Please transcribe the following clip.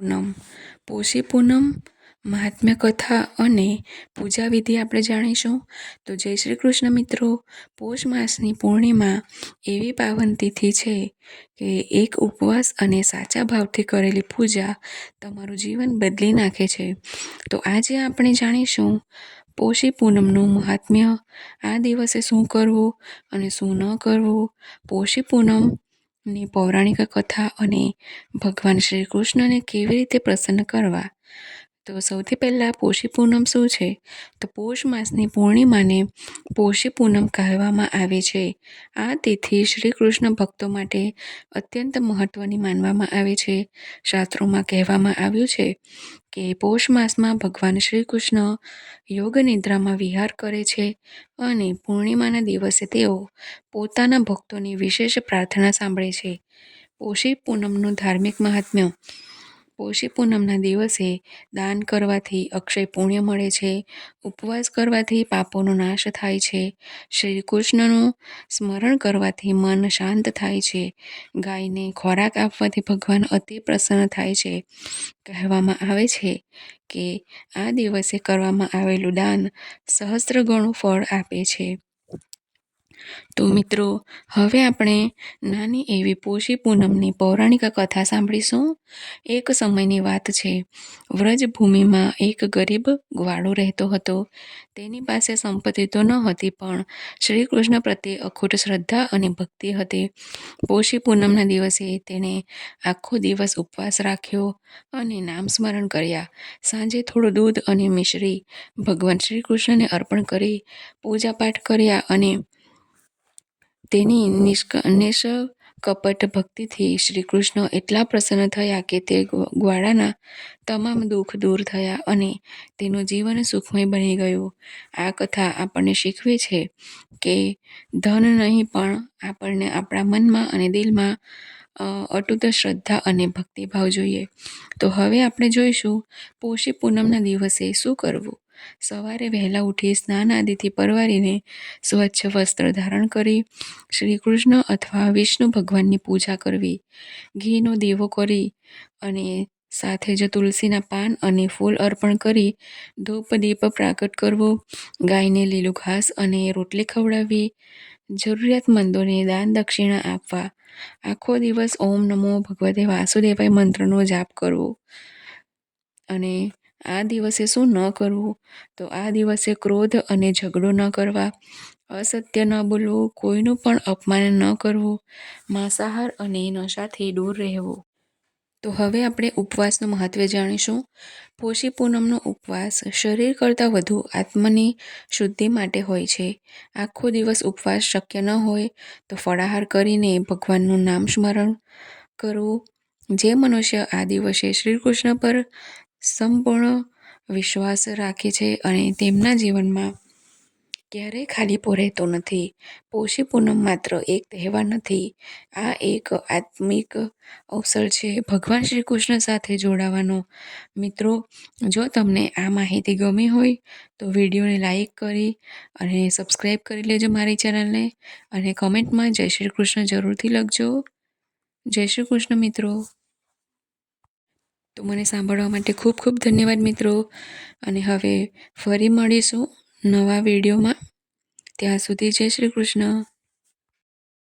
પૂનમ. પોષી પૂનમ, મહાત્મ્ય કથા અને પૂજા વિધિ આપણે જાણીશું. તો જય શ્રી કૃષ્ણ મિત્રો. પોષ માસની પૂર્ણિમા એવી પાવન તિથિ છે કે એક ઉપવાસ અને સાચા ભાવથી કરેલી પૂજા તમારું જીવન બદલી નાખે છે. તો આજે આપણે જાણીશું પોષી પૂનમનું મહાત્મ્ય. આ દિવસે શું કરવું અને શું ન કરવું? પોષી પૂનમ ની પૌરાણિક કથા અને ભગવાન શ્રી કૃષ્ણને કેવી રીતે પ્રસન્ન કરવા? તો સૌથી પહેલાં પોષી પૂનમ શું છે? તો પોષ માસની પૂર્ણિમાને પોષી પૂનમ કહેવામાં આવે છે. આ તિથિ શ્રી કૃષ્ણ ભક્તો માટે અત્યંત મહત્વની માનવામાં આવે છે. શાસ્ત્રોમાં કહેવામાં આવ્યું છે કે પોષ માસમાં ભગવાન શ્રી કૃષ્ણ યોગ નિદ્રામાં વિહાર કરે છે અને પૂર્ણિમાના દિવસે તેઓ પોતાના ભક્તોની વિશેષ પ્રાર્થના સાંભળે છે. પોષી પૂનમનું ધાર્મિક મહાત્મ્ય પોષી પૂનમના દિવસે દાન કરવાથી અક્ષય પુણ્ય મળે છે, ઉપવાસ કરવાથી પાપોનો નાશ થાય છે, શ્રી કૃષ્ણનું સ્મરણ કરવાથી મન શાંત થાય છે, ગાયને ખોરાક આપવાથી ભગવાન અતિ પ્રસન્ન થાય છે. કહેવામાં આવે છે કે આ દિવસે કરવામાં આવેલું દાન સહસ્ત્ર ગણું ફળ આપે છે. તો મિત્રો હવે આપણે નાની એવી પોષી પૂનમની પૌરાણિક કથા સાંભળીશું. એક સમયની વાત છે વ્રજભૂમિમાં એક ગરીબ ગ્વાળો રહેતો હતો. તેની પાસે સંપત્તિ તો ન હતી પણ શ્રી કૃષ્ણ પ્રત્યે અખૂટ શ્રદ્ધા અને ભક્તિ હતી. પોષી પૂનમના દિવસે તેણે આખો દિવસ ઉપવાસ રાખ્યો અને નામ સ્મરણ કર્યા. સાંજે થોડું દૂધ અને મિશ્રી ભગવાન શ્રી કૃષ્ણને અર્પણ કરી પૂજાપાઠ કર્યા અને તેની નિષ્ક કપટ ભક્તિથી શ્રી કૃષ્ણ એટલા પ્રસન્ન થયા કે તે ગ્વાળાના તમામ દુઃખ દૂર થયા અને તેનું જીવન સુખમય બની ગયું. આ કથા આપણને શીખવે છે કે ધન નહીં પણ આપણને આપણા મનમાં અને દિલમાં અટૂટ શ્રદ્ધા અને ભક્તિભાવ જોઈએ. તો હવે આપણે જોઈશું પોષી પૂનમના દિવસે શું કરવું? સવારે વહેલા ઉઠી સ્નાન આદિથી પરવારીને સ્વચ્છ વસ્ત્ર ધારણ કરી શ્રી કૃષ્ણ અથવા વિષ્ણુ ભગવાનની પૂજા કરવી, ઘીનો દીવો કરી અને સાથે જ તુલસીના પાન અને ફૂલ અર્પણ કરી ધૂપ દીપ પ્રાગટ કરવો, ગાયને લીલું ઘાસ અને રોટલી ખવડાવવી, જરૂરિયાતમંદોને દાન દક્ષિણા આપવા, આખો દિવસ ઓમ નમો ભગવતે વાસુદેવાય મંત્રનો જાપ કરવો અને આ દિવસે શું ન કરવું? તો આ દિવસે ક્રોધ અને ઝઘડો ન કરવા. અસત્ય ન બોલવું, કોઈનું પણ અપમાન ન કરવું. માંસાહાર અને નશાથી દૂર રહેવું. તો હવે આપણે ઉપવાસનું મહત્ત્વ જાણીશું. પોષી પૂનમનો ઉપવાસ શરીર કરતાં વધુ આત્મની શુદ્ધિ માટે હોય છે. આખો દિવસ ઉપવાસ શક્ય ન હોય તો ફળાહાર કરીને ભગવાનનું નામ સ્મરણ કરવું. જે મનુષ્ય આ દિવસે શ્રી કૃષ્ણ પર સંપૂર્ણ વિશ્વાસ રાખે છે અને તેમના જીવનમાં ક્યારેય ખાલીપો રહેતો નથી. પોષી પૂનમ માત્ર એક તહેવાર નથી, આ એક આત્મિક અવસર છે. ભગવાન શ્રી કૃષ્ણ સાથે જોડાવાનો. મિત્રો, જો તમને આ માહિતી ગમી હોય, તો વિડીયોને લાઈક કરી અને સબસ્ક્રાઈબ કરી લેજો મારી ચેનલને અને કમેન્ટમાં જય શ્રી કૃષ્ણ જરૂરથી લખજો. જય શ્રી કૃષ્ણ મિત્રો. તો મને સાંભળવા માટે ખૂબ ખૂબ ધન્યવાદ મિત્રો. અને હવે ફરી મળીશું નવા વિડીયોમાં. ત્યાં સુધી જય શ્રી કૃષ્ણ.